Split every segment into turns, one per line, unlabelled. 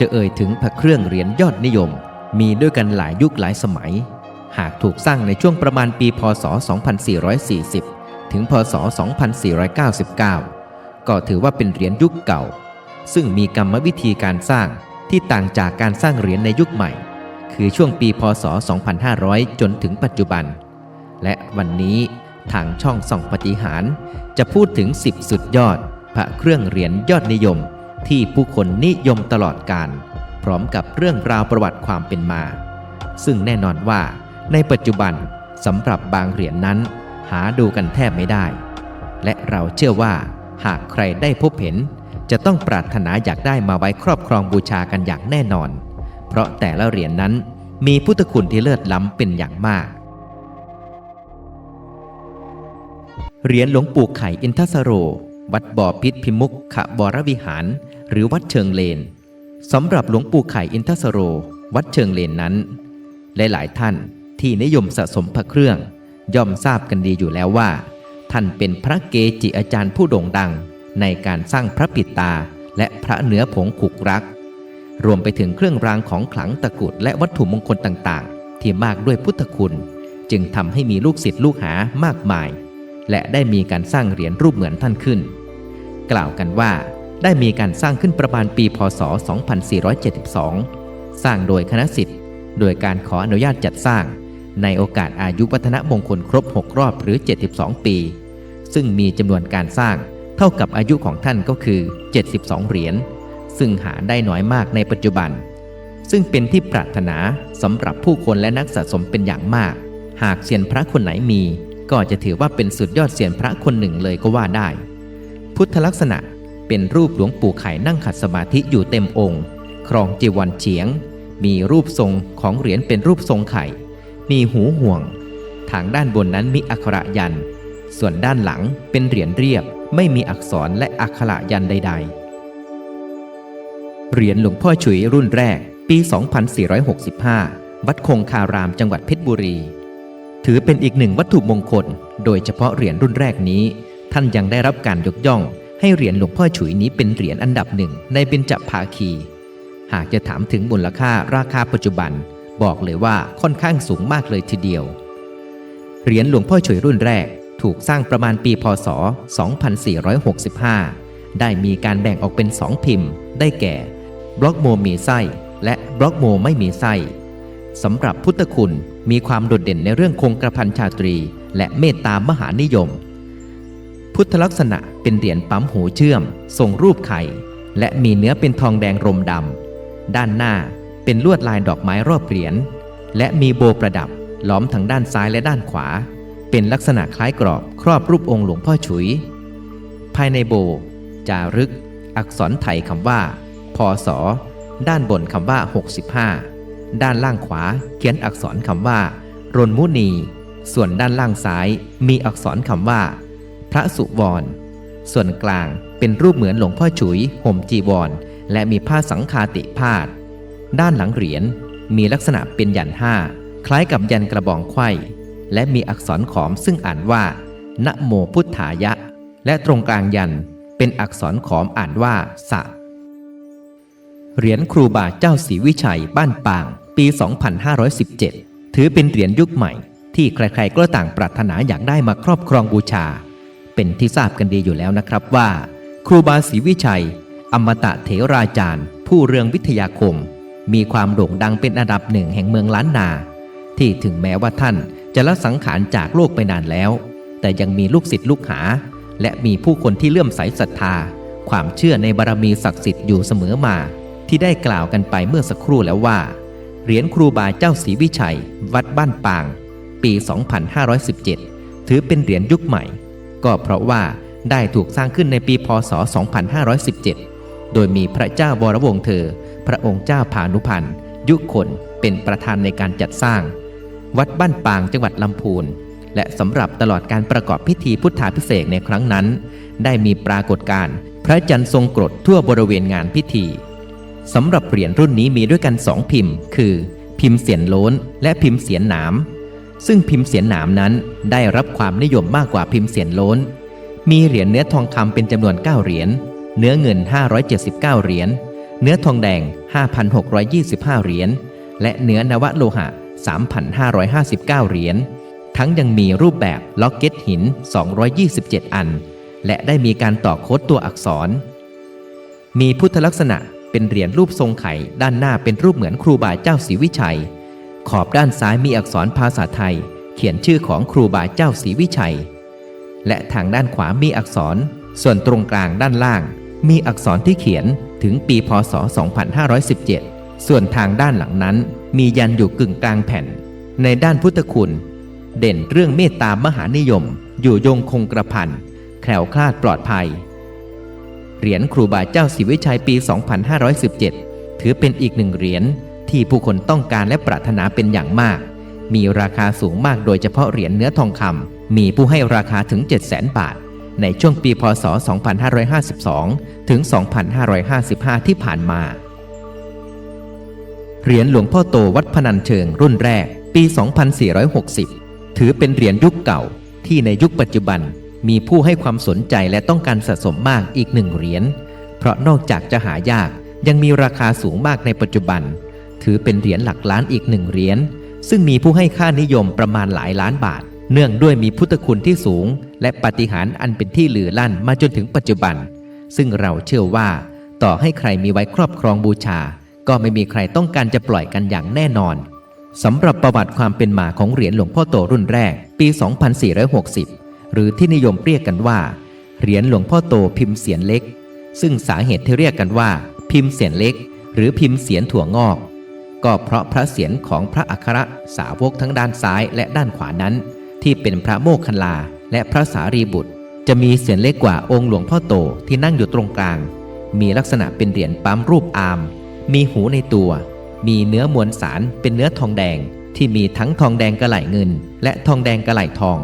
จะเอ่ยถึงพระเครื่องเหรียญยอดนิยม มีด้วยกันหลายยุคหลายสมัย หากถูกสร้างในช่วงประมาณปีพศ 2440 ถึงพศ 2499 ก็ถือว่าเป็นเหรียญยุคเก่า ซึ่งมีกรรมวิธีการสร้างที่ต่างจากการสร้างเหรียญในยุคใหม่ คือช่วงปีพศ 2500 จนถึงปัจจุบัน และวันนี้ทางช่องส่องปฏิหาร จะพูดถึง 10 สุดยอด พระเครื่องเหรียญยอดนิยม ที่ผู้คนนิยมตลอดการ พร้อมกับเรื่องราวประวัติความเป็นมา ซึ่งแน่นอนว่าในปัจจุบันสำหรับบางเหรียญนนั้น หาดูกันแทบไม่ได้ และเราเชื่อว่า หากใครได้พบเห็น จะต้องปรารถนาอยากได้มาไว้ครอบครองบูชากันอย่างแน่นอน เพราะแต่ละเหรียญนนั้นมีพุทธคุณที่เลิศล้ำเป็นอย่างมาก เหรียญหลวงปู่ไข่อินทสโร วัดบ่อพิษพิมุกขบรวิหาร หรือวัดเชิงเลนสำหรับหลวงปู่ไข่อินทสโร วัดเชิงเลนนั้น หลายๆท่านที่นิยมสะสมพระเครื่อง ย่อมทราบกันดีอยู่แล้วว่า ท่านเป็นพระเกจิอาจารย์ผู้โด่งดัง ในการสร้างพระปิดตา และพระเนื้อผงขุกรัก รวมไปถึงเครื่องรางของขลังตะกุดและวัตถุมงคลต่างๆ ที่มากด้วยพุทธคุณ จึงทำให้มีลูกศิษย์ลูกหามากมาย และได้มีการสร้างเหรียญรูปเหมือนท่านขึ้น กล่าวกันว่าได้มีการสร้างขึ้นประมาณปีพศ 2472 สร้างโดยคณะสิทธิ์โดยการขออนุญาตจัดสร้าง ในโอกาสอายุวัฒนมงคลครบ 6 รอบหรือ 72 ปี ซึ่งมีจำนวนการสร้างเท่ากับอายุของท่านก็คือ 72 เหรียญ ซึ่งหาได้น้อยมากในปัจจุบัน ซึ่งเป็นที่ปรารถนาสำหรับผู้คนและนักสะสมเป็นอย่างมาก หากเซียนพระคนไหนมี ก็จะถือว่าเป็นสุดยอดเซียนพระคนหนึ่งเลยก็ว่าได้ พุทธลักษณะเป็นรูปหลวงปู่ไข่นั่งขัดสมาธิอยู่เต็มองค์ ครองจีวรเฉียง มีรูปทรงของเหรียญเป็นรูปทรงไข่ มีหูห่วง ทางด้านบนนั้นมีอักขระยัน ส่วนด้านหลังเป็นเหรียญเรียบ ไม่มีอักษรและอักขระยันใด ๆ เหรียญหลวงพ่อฉุยรุ่นแรกปี 2465 วัดคงคารามจังหวัดเพชรบุรี ถือเป็นอีกหนึ่งวัตถุมงคล โดยเฉพาะเหรียญรุ่นแรกนี้ ท่านยังได้รับการยกย่อง ให้เหรียญหลวงพ่อฉุยนี้เป็นเหรียญอันดับหนึ่งในเบญจภาคี หากจะถามถึงมูลค่าราคาปัจจุบัน บอกเลยว่าค่อนข้างสูงมากเลยทีเดียว เหรียญหลวงพ่อฉุยรุ่นแรก ถูกสร้างประมาณปีพศ 2465 ได้มีการแบ่งออกเป็น 2 พิมพ์ ได้แก่ บล็อกโมมีไส้และบล็อกโมไม่มีไส้สำหรับพุทธคุณ มีความโดดเด่นในเรื่องคงกระพันชาตรี และเมตตามหานิยม พุทธลักษณะเป็นเหรียญปั๊มหูเชื่อม ทรงรูปไข่ และมีเนื้อเป็นทองแดงรมดำด้านหน้าเป็นลวดลายดอกไม้รอบเหรียญและมีโบประดับล้อมทั้งด้านซ้ายและด้านขวา เป็นลักษณะคล้ายกรอบครอบรูปองค์หลวงพ่อฉุย ภายในโบ จารึก อักษรไทยคำว่า พศ ด้านบนคำว่า 65 ด้านล่างขวาเขียนอักษรคำว่ารนมุนี ส่วนด้านล่างซ้ายมีอักษรคำว่า พระสุวรส่วนกลางเป็นรูปเหมือนหลวงพ่อฉุยห่มจีวร และมีผ้าสังคาติพาด ด้านหลังเหรียญมีลักษณะเป็นยันห้า คล้ายกับยันกระบองไขว้และมีอักษรขอมซึ่งอ่านว่า นะโมพุทธายะ และตรงกลางยันเป็นอักษรขอมอ่านว่าสะ เหรียญครูบาเจ้าศรีวิชัยบ้านปาง ปี 2517 ถือเป็นเหรียญยุคใหม่ ที่ใครๆก็ต่างปรารถนาอยากได้มาครอบครองบูชา เป็นที่ทราบกันดีอยู่แล้วนะครับว่า ครูบาศรีวิชัย อมตะเถราจารย์ ผู้เรืองวิทยาคม มีความโด่งดังเป็นอันดับหนึ่งแห่งเมืองล้านนา ที่ถึงแม้ว่าท่านจะละสังขารจากโลกไปนานแล้ว แต่ยังมีลูกศิษย์ลูกหา และมีผู้คนที่เลื่อมใสศรัทธา ความเชื่อในบารมีศักดิ์สิทธิ์อยู่เสมอมา ที่ได้กล่าวกันไปเมื่อสักครู่แล้วว่า เหรียญครูบาเจ้าศรีวิชัย วัดบ้านปาง ปี 2517 ถือเป็นเหรียญยุคใหม่ ก็เพราะว่าได้ถูกสร้างขึ้นในปีพศ 2517 โดยมีพระเจ้าวรวงศ์เธอ พระองค์เจ้าพานุพันธ์ยุคนเป็นประธานในการจัดสร้าง วัดบ้านปางจังหวัดลำพูนและสำหรับตลอดการประกอบพิธีพุทธาพิเศษในครั้งนั้น ได้มีปรากฏการณ์พระจันทร์ทรงกรดทั่วบริเวณงานพิธี สำหรับเหรียญรุ่นนี้มีด้วยกันสองพิมพ์ คือ พิมพ์เสียนโล้น และพิมพ์เสียนหนาม ซึ่งพิมพ์เสียนหนามนั้นได้รับความนิยมมากกว่าพิมพ์เสียนโล้น มีเหรียญเนื้อทองคำเป็นจำนวน 9 เหรียญ เนื้อเงิน 579 เหรียญ เนื้อทองแดง 5,625 เหรียญ และเนื้อนวโลหะ 3,559 เหรียญ ทั้งยังมีรูปแบบล็อกเก็ตหิน 227 อัน และได้มีการต่อโค้ดตัวอักษร มีพุทธลักษณะ เป็นเหรียญรูปทรงไข่ ด้านหน้าเป็นรูปเหมือนครูบาเจ้าศรีวิชัย ขอบด้านซ้ายมีอักษรภาษาไทย เขียนชื่อของครูบาเจ้าศรีวิชัย และทางด้านขวามีอักษร ส่วนตรงกลางด้านล่าง มีอักษรที่เขียนถึงปีพศ 2517 ส่วนทางด้านหลังนั้น มียันอยู่กึ่งกลางแผ่น ในด้านพุทธคุณ เด่นเรื่องเมตตามหานิยม อยู่ยงคงกระพันแคล้วคลาดปลอดภัย เหรียญครูบาเจ้าศรีวิชัยปี 2517 ถือเป็นอีกหนึ่งเหรียญที่ผู้คนต้องการและปรารถนาเป็นอย่างมาก มีราคาสูงมากโดยเฉพาะเหรียญเนื้อทองคำมีผู้ให้ราคาถึง 700,000 บาท ในช่วงปีพศ 2552 ถึง 2555 ที่ผ่านมา เหรียญหลวงพ่อโตวัดพนัญเชิงรุ่นแรกปี 2460 ถือเป็นเหรียญยุคเก่าที่ในยุคปัจจุบัน มีผู้ให้ความสนใจและต้องการสะสมมากอีกหนึ่งเหรียญ เพราะนอกจากจะหายากยังมีราคาสูงมากในปัจจุบัน ถือเป็นเหรียญหลักล้านอีกหนึ่งเหรียญ ซึ่งมีผู้ให้ค่านิยมประมาณหลายล้านบาท เนื่องด้วยมีพุทธคุณที่สูง และปฏิหารอันเป็นที่ลือลั่นมาจนถึงปัจจุบัน ซึ่งเราเชื่อว่า ต่อให้ใครมีไว้ครอบครองบูชา ก็ไม่มีใครต้องการจะปล่อยกันอย่างแน่นอนสำหรับประวัติความเป็นมาของเหรียญหลวงพ่อโตรุ่นแรก ปี 2460 หรือที่นิยมเรียกกันว่า เหรียญหลวงพ่อโตพิมพ์เสียนเล็ก ซึ่งสาเหตุที่เรียกกันว่า พิมพ์เสียนเล็ก หรือพิมพ์เสียนถั่วงอก ก็เพราะพระเสียรของพระอัครสาวกทั้งด้านซ้ายและด้านขวานั้น ที่เป็นพระโมคคัลลาและพระสารีบุตร จะมีเสียนเล็กกว่าองค์หลวงพ่อโตที่นั่งอยู่ตรงกลาง มีลักษณะเป็นเหรียญปั๊มรูปอาม มีหูในตัว มีเนื้อมวลสารเป็นเนื้อทองแดงที่มีทั้งทองแดงกระไหลเงิน และทองแดงกระไหลทอง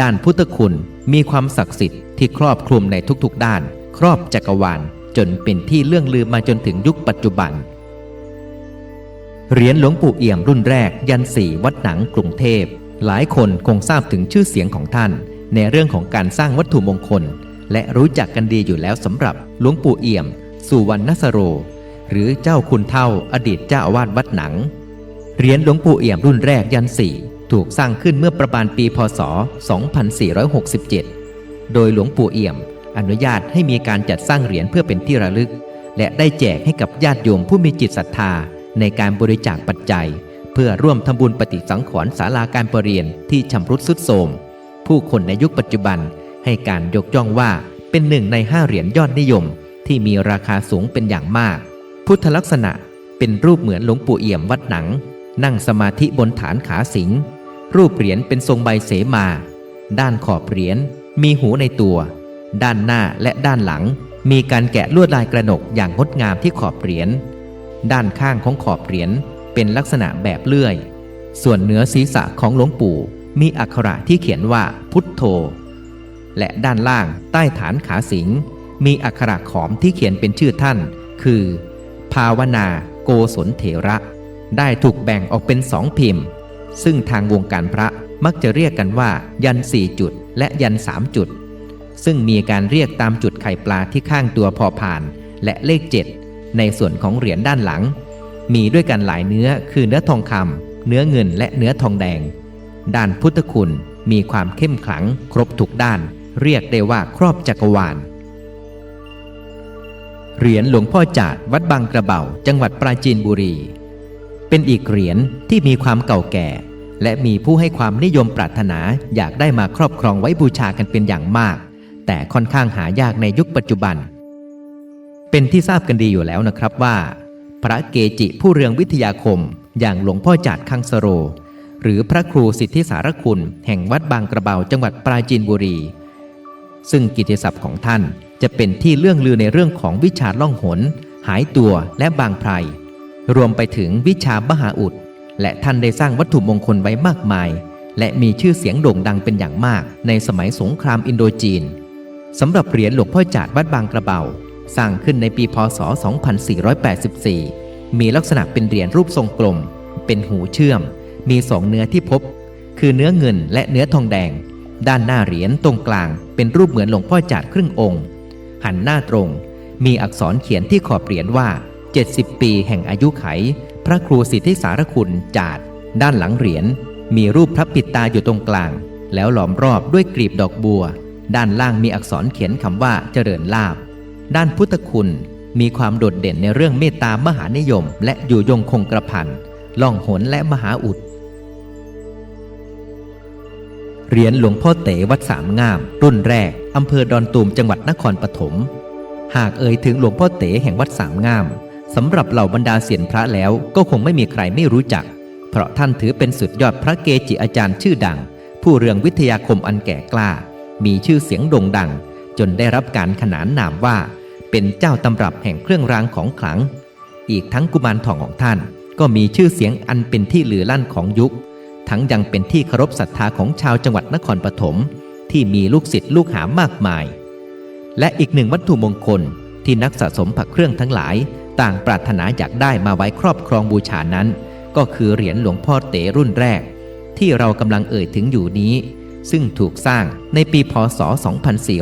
ด้านพุทธคุณมีความศักดิ์สิทธิ์ที่ครอบคลุมในทุกๆด้าน ครอบจักรวาลจนเป็นที่เลื่องลือมาจนถึงยุคปัจจุบัน เหรียญหลวงปู่เอี่ยมรุ่นแรกยันสีวัดหนังกรุงเทพ หลายคนคงทราบถึงชื่อเสียงของท่าน ในเรื่องของการสร้างวัตถุมงคล และรู้จักกันดีอยู่แล้วสำหรับหลวงปู่เอี่ยม สุวรรณสโร หรือเจ้าคุณเท่าอดีตเจ้าอาวาสวัดหนัง เหรียญหลวงปู่เอี่ยมรุ่นแรกยันสี่ ถูกสร้างขึ้นเมื่อประมาณปีพศ 2467 โดยหลวงปู่เอี่ยม อนุญาตให้มีการจัดสร้างเหรียญเพื่อเป็นที่ระลึก และได้แจกให้กับญาติโยมผู้มีจิตศรัทธา ในการบริจาคปัจจัย เพื่อร่วมทำบุญปฏิสังขรณ์ศาลาการประเรียนที่ชำรุดทรุดโทรมผู้คนในยุคปัจจุบันให้การยกย่องว่าเป็นหนึ่งในห้าเหรียญยอดนิยม ที่มีราคาสูงเป็นอย่างมาก พุทธลักษณะเป็นรูปเหมือนหลวงปู่เอี่ยมวัดหนัง นั่งสมาธิบนฐานขาสิง รูปเหรียญเป็นทรงใบเสมา ด้านขอบเหรียญมีหูในตัว ด้านหน้าและด้านหลัง มีการแกะลวดลายกระหนกอย่างงดงามที่ขอบเหรียญ ด้านข้างของขอบเหรียญเป็นลักษณะแบบเลื่อย ส่วนเหนือศีรษะของหลวงปู่มีอักขระที่เขียนว่าพุทโธ และด้านล่างใต้ฐานขาสิง มีอักขระขอมที่เขียนเป็นชื่อท่าน คือ ภาวนาโกศลเถระ ได้ถูกแบ่งออกเป็นสองพิมพ์ ซึ่งทางวงการพระมักจะเรียกกันว่า ยันสี่จุด และยันสามจุด ซึ่งมีการเรียกตามจุดไข่ปลาที่ข้างตัวพอผ่าน และเลข 7 ในส่วนของเหรียญด้านหลัง มีด้วยกันหลายเนื้อคือเนื้อทองคำเนื้อเงินและเนื้อทองแดง ด้านพุทธคุณมีความเข้มขลัง ครบทุกด้าน เรียกได้ว่าครอบจักรวาลเหรียญหลวงพ่อจาดวัดบางกระเบาจังหวัดปราจีนบุรี เป็นอีกเหรียญที่มีความเก่าแก่ และมีผู้ให้ความนิยมปรารถนาอยากได้มาครอบครองไว้บูชากันเป็นอย่างมาก แต่ค่อนข้างหายากในยุคปัจจุบัน เป็นที่ทราบกันดีอยู่แล้วนะครับว่า พระเกจิผู้เรืองวิทยาคมอย่างหลวงพ่อจาดคังสโร หรือพระครูสิทธิสารคุณ แห่งวัดบางกระเบาจังหวัดปราจีนบุรี ซึ่งกิตติศัพท์ของท่านจะเป็นที่เรื่องลือในเรื่องของวิชาล่องหน หายตัวและบางไพร รวมไปถึงวิชามหาอุด และท่านได้สร้างวัตถุมงคลไว้มากมาย และมีชื่อเสียงโด่งดังเป็นอย่างมาก ในสมัยสงครามอินโดจีนสำหรับเหรียญหลวงพ่อจาดวัดบางกระเบา สร้างขึ้นในปีพศ 2484 มีลักษณะเป็นเหรียญรูปทรงกลม เป็นหูเชื่อม มีสองเนื้อที่พบ คือเนื้อเงินและเนื้อทองแดง ด้านหน้าเหรียญตรงกลาง เป็นรูปเหมือนหลวงพ่อจาดครึ่งองค์ หันหน้าตรง มีอักษรเขียนที่ขอบเหรียญว่า 70 ปีแห่งอายุไข พระครูสิทธิสารคุณจาด ด้านหลังเหรียญมีรูปพระปิดตาอยู่ตรงกลาง แล้วหลอมรอบด้วยกลีบดอกบัว ด้านล่างมีอักษรเขียนคำว่าเจริญลาบ ด้านพุทธคุณมีความโดดเด่นในเรื่องเมตตามหานิยม และอยู่ยงคงกระพันล่องหนและมหาอุดเหรียญหลวงพ่อเต๋วัดสามงาม รุ่นแรกอำเภอดอนตูมจังหวัดนครปฐมหากเอ่ยถึงหลวงพ่อเต๋แห่งวัดสามงาม สำหรับเหล่าบรรดาเสียนพระแล้วก็คงไม่มีใครไม่รู้จัก เพราะท่านถือเป็นสุดยอดพระเกจิอาจารย์ชื่อดัง ผู้เรืองวิทยาคมอันแก่กล้า มีชื่อเสียงโด่งดัง จนได้รับการขนานนามว่า เป็นเจ้าตำรับแห่งเครื่องรางของขลัง อีกทั้งกุมารทองของท่าน ก็มีชื่อเสียงอันเป็นที่ลือลั่นของยุค ทั้งยังเป็นที่เคารพศรัทธาของชาวจังหวัดนครปฐมที่มีลูกศิษย์ลูกหามากมาย และอีกหนึ่งวัตถุมงคลที่นักสะสมผักเครื่องทั้งหลาย ต่างปรารถนาอยากได้มาไว้ครอบครองบูชานั้น ก็คือเหรียญหลวงพ่อเต๋รุ่นแรก ที่เรากำลังเอ่ยถึงอยู่นี้ ซึ่งถูกสร้างในปีพศ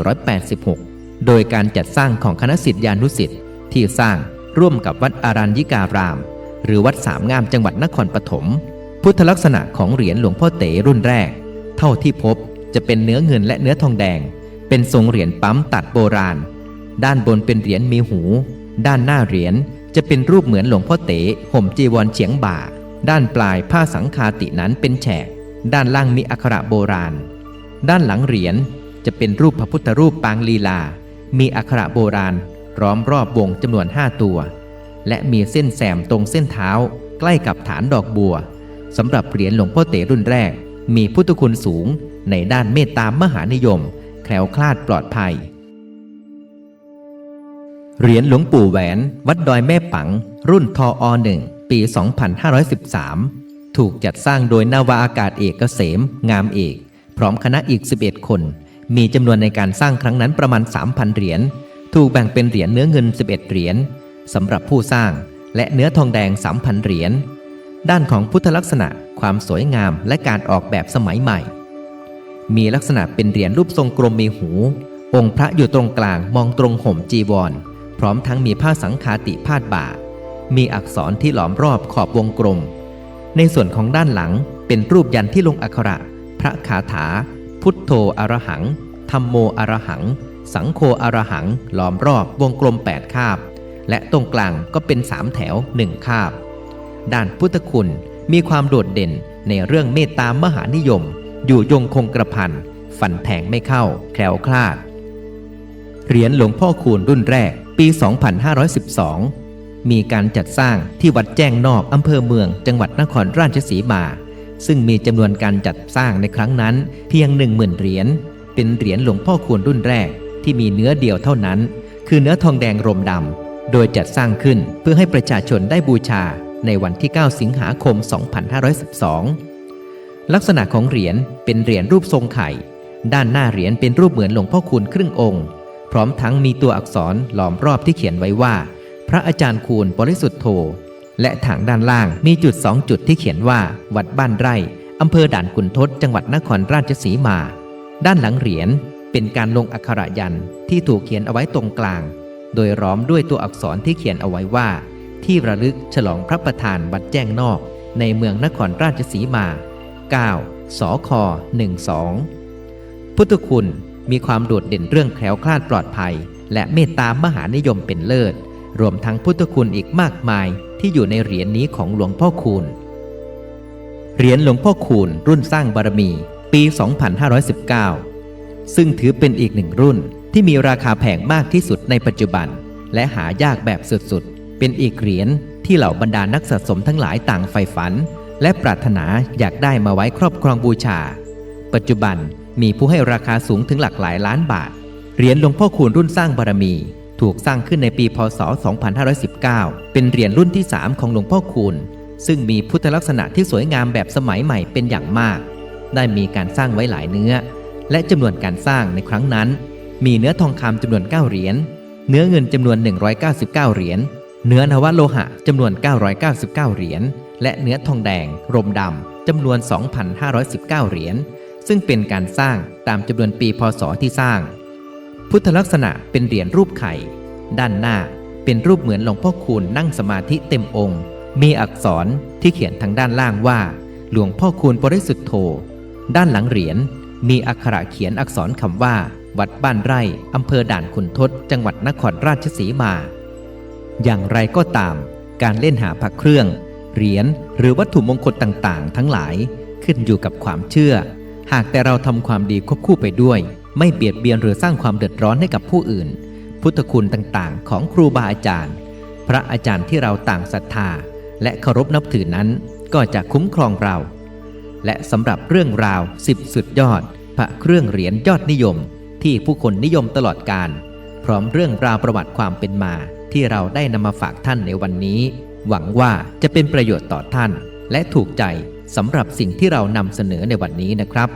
2486 โดยการจัดสร้างของคณะสิทธิานุสิทธิ์ที่สร้างร่วมกับวัดอารัญญิการาม หรือวัดสามงามจังหวัดนครปฐมพุทธลักษณะของเหรียญหลวงพ่อเต๋รุ่นแรก เท่าที่พบจะเป็นเนื้อเงินและเนื้อทองแดง เป็นทรงเหรียญปั๊มตัดโบราณ ด้านบนเป็นเหรียญมีหู ด้านหน้าเหรียญจะเป็นรูปเหมือนหลวงพ่อเต๋ห่มจีวรเฉียงบ่า ด้านปลายผ้าสังคาตินั้นเป็นแฉก ด้านล่างมีอักขระโบราณ ด้านหลังเหรียญจะเป็นรูปพระพุทธรูปปางลีลา มีอักขระโบราณล้อมรอบวงจำนวน5ตัว และมีเส้นแสมตรงเส้นเท้า ใกล้กับฐานดอกบัวสำหรับเหรียญหลวงพ่อเต๋รุ่นแรก มีพุทธคุณสูงในด้านเมตตามหานิยม แคล้วคลาดปลอดภัย เหรียญหลวงปู่แหวน วัดดอยแม่ปัง รุ่นทออหนึ่งปี 2513 ถูกจัดสร้างโดยนาวาอากาศเอกเกษม งามเอก พร้อมคณะอีก 11 คน มีจำนวนในการสร้างครั้งนั้นประมาณ 3,000 เหรียญ ถูกแบ่งเป็นเหรียญเนื้อเงิน 11 เหรียญสำหรับผู้สร้าง และเนื้อทองแดง 3,000 เหรียญ ด้านของพุทธลักษณะ ความสวยงามและการออกแบบสมัยใหม่ มีลักษณะเป็นเหรียญรูปทรงกลมมีหู องค์พระอยู่ตรงกลางมองตรงห่มจีวร ร้อมทั้งมีผ้าสังคาติพาดบ่า มีอักษรที่หลอมรอบขอบวงกลม ในส่วนของด้านหลังเป็นรูปยันที่ลงอักขระ พระคาถา พุทโธอรหังธรรมโมอรหัง สังโฆอรหังหลอมรอบวงกลม 8 คาบ และตรงกลางก็เป็นสามแถวหนึ่งคาบ ด้านพุทธคุณมีความโดดเด่นในเรื่องเมตตามหานิยม อยู่ยงคงกระพันฟันแทงไม่เข้า แคล้วคลาด เหรียญหลวงพ่อคูณรุ่นแรก ปี 2512 มีการจัดสร้างที่วัดแจ้งนอกอำเภอเมือง จังหวัดนครราชสีมา ซึ่งมีจำนวนการจัดสร้างในครั้งนั้นเพียง 10,000 เหรียญ เป็นเหรียญหลวงพ่อคูณรุ่นแรกที่มีเนื้อเดียวเท่านั้น คือเนื้อทองแดงรมดำ โดยจัดสร้างขึ้นเพื่อให้ประชาชนได้บูชาในวันที่ 9 สิงหาคม 2512 ลักษณะของเหรียญเป็นเหรียญรูปทรงไข่ ด้านหน้าเหรียญเป็นรูปเหมือนหลวงพ่อคูณครึ่งองค์ พร้อมทั้งมีตัวอักษรหลอมรอบที่เขียนไว้ว่า พระอาจารย์คูณบริสุทธโธ และทางด้านล่างมีจุดสองจุดที่เขียนว่า วัดบ้านไร่อำเภอด่านขุนทดจังหวัดนครราชสีมา ด้านหลังเหรียญเป็นการลงอักขระยันที่ถูกเขียนเอาไว้ตรงกลาง โดยล้อมด้วยตัวอักษรที่เขียนเอาไว้ว่า ที่ระลึกฉลองพระประธานวัดแจ้งนอก ในเมืองนครราชสีมา 9 สค 12 พุทธคุณ มีความโดดเด่นเรื่องแคล้วคลาดปลอดภัย และเมตตามหานิยมเป็นเลิศ รวมทั้งพุทธคุณอีกมากมายที่อยู่ในเหรียญนี้ของหลวงพ่อคูณ เหรียญหลวงพ่อคูณรุ่นสร้างบารมีปี 2519 ซึ่งถือเป็นอีกหนึ่งรุ่นที่มีราคาแพงมากที่สุดในปัจจุบัน และหายากแบบสุดๆ เป็นอีกเหรียญที่เหล่าบรรดานักสะสมทั้งหลายต่างใฝ่ฝัน และปรารถนาอยากได้มาไว้ครอบครองบูชา ปัจจุบัน มีผู้ให้ราคาสูงถึงหลักหลายล้านบาท เหรียญหลวงพ่อคูณรุ่นสร้างบารมี ถูกสร้างขึ้นในปีพศ 2519 เป็นเหรียญรุ่นที่ 3 ของหลวงพ่อคูณ ซึ่งมีพุทธลักษณะที่สวยงามแบบสมัยใหม่เป็นอย่างมาก ได้มีการสร้างไว้หลายเนื้อ และจำนวนการสร้างในครั้งนั้น มีเนื้อทองคำจำนวน 9 เหรียญ เนื้อเงินจำนวน 199 เหรียญ เนื้อนวโลหะจำนวน 999 เหรียญ และเนื้อทองแดง รมดำจำนวน 2,519 เหรียญ ซึ่งเป็นการสร้างตามจำนวนปีพศที่สร้าง พุทธลักษณะเป็นเหรียญรูปไข่ ด้านหน้าเป็นรูปเหมือนหลวงพ่อคูณนั่งสมาธิเต็มองค์ มีอักษรที่เขียนทางด้านล่างว่า หลวงพ่อคูณบริสุทธโธด้านหลังเหรียญมีอักขระเขียนอักษรคำว่า วัดบ้านไร่อำเภอด่านขุนทด จังหวัดนครราชสีมา อย่างไรก็ตาม การเล่นหาพระเครื่อง เหรียญหรือวัตถุมงคลต่างๆ ทั้งหลายขึ้นอยู่กับความเชื่อ หากแต่เราทำความดีควบคู่ไปด้วย ไม่เบียดเบียนหรือสร้างความเดือดร้อนให้กับผู้อื่น พุทธคุณต่างๆ ของครูบาอาจารย์ พระอาจารย์ที่เราต่างศรัทธา และเคารพนับถือนั้นก็จะคุ้มครองเรา และสำหรับเรื่องราว10สุดยอด พระเครื่องเหรียญยอดนิยม ที่ผู้คนนิยมตลอดการ พร้อมเรื่องราวประวัติความเป็นมาที่เราได้นำมาฝากท่านในวันนี้ หวังว่าจะเป็นประโยชน์ต่อท่านและถูกใจ สำหรับสิ่งที่เรานำเสนอในวันนี้นะครับ